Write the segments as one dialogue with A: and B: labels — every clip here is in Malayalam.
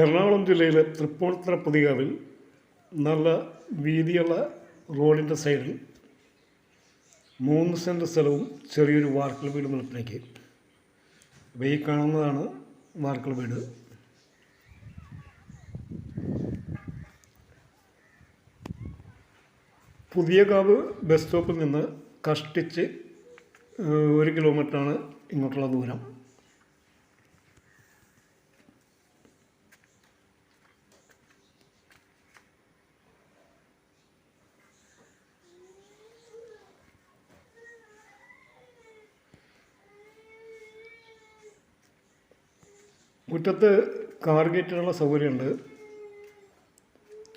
A: എറണാകുളം ജില്ലയിലെ തൃപ്പൂണിത്തുറ പുതിയകാവിൽ നല്ല വീതിയുള്ള റോഡിന്റെ സൈഡിൽ മൂന്ന് സെന്റ് സ്ഥലവും ചെറിയൊരു വാർക്കൽ വീട് നിൽപ്പിലേക്ക് അപ്പോൾ ഈ കാണുന്നതാണ് വാർക്കൽ വീട്. പുതിയകാവ് ബസ് സ്റ്റോപ്പിൽ നിന്ന് കഷ്ടിച്ച് ഒരു കിലോമീറ്ററാണ് ഇങ്ങോട്ടുള്ള ദൂരം. മുറ്റത്ത് കാർ ഗേറ്റിനുള്ള സൗകര്യമുണ്ട്.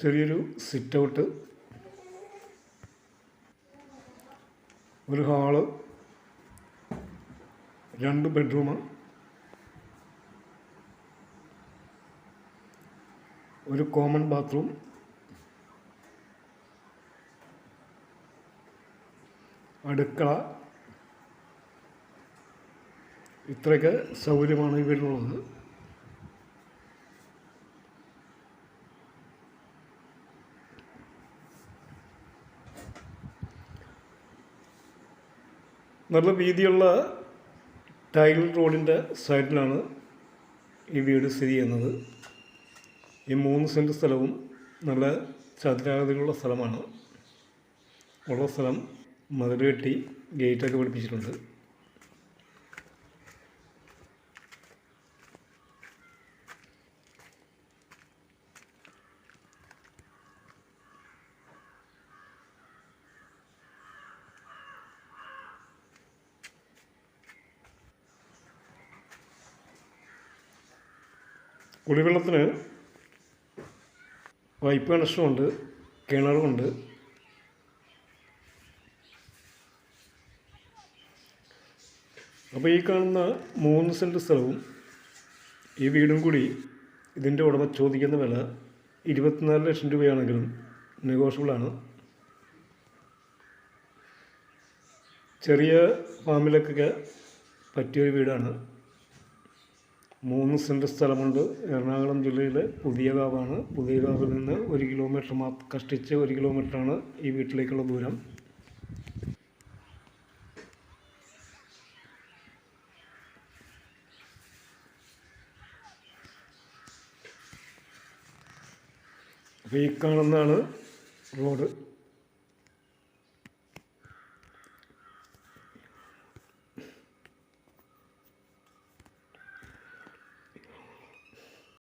A: ചെറിയൊരു സിറ്റ് ഔട്ട് ഒരു ഹാൾ. രണ്ട് ബെഡ്റൂം ഒരു കോമൺ ബാത്റൂം. അടുക്കള. ഇത്രയൊക്കെ സൗകര്യമാണ് ഈ വീട്ടിലുള്ളത്. നല്ല വീതിയുള്ള ടൈൽ റോഡിന്റെ സൈഡിലാണ് ഈ വീട് സ്ഥിതി ചെയ്യുന്നത്. ഈ മൂന്ന് സെന്റ് സ്ഥലവും നല്ല ചതുരാകൃതിയിലുള്ള സ്ഥലമാണ്. ഉള്ള സ്ഥലം മതിൽ കെട്ടി ഗേറ്റൊക്കെ പിടിപ്പിച്ചിട്ടുണ്ട്. കുടിവെള്ളത്തിന് പൈപ്പ് കണക്ഷനുണ്ട് കിണറുമുണ്ട് അപ്പോൾ ഈ കാണുന്ന മൂന്ന് സെന്റ് സ്ഥലവും ഈ വീടും കൂടി ഇതിന്റെ ഉടമ ചോദിക്കുന്ന വില ഇരുപത്തിനാല് ലക്ഷം രൂപയാണെങ്കിലും നെഗോഷ്യബിളാണ് ചെറിയ ഫാമിലൊക്കെ പറ്റിയൊരു വീടാണ്. മൂന്ന് സെന്റ് സ്ഥലമുണ്ട്. എറണാകുളം ജില്ലയിലെ പുതിയകാവാണ്. പുതിയകാവിൽ നിന്ന് ഒരു കിലോമീറ്റർ മാ കഷ്ടിച്ച് ഒരു കിലോമീറ്ററാണ് ഈ വീട്ടിലേക്കുള്ള ദൂരം. അപ്പോൾ ഈ കാണുന്നതാണ് റോഡ്.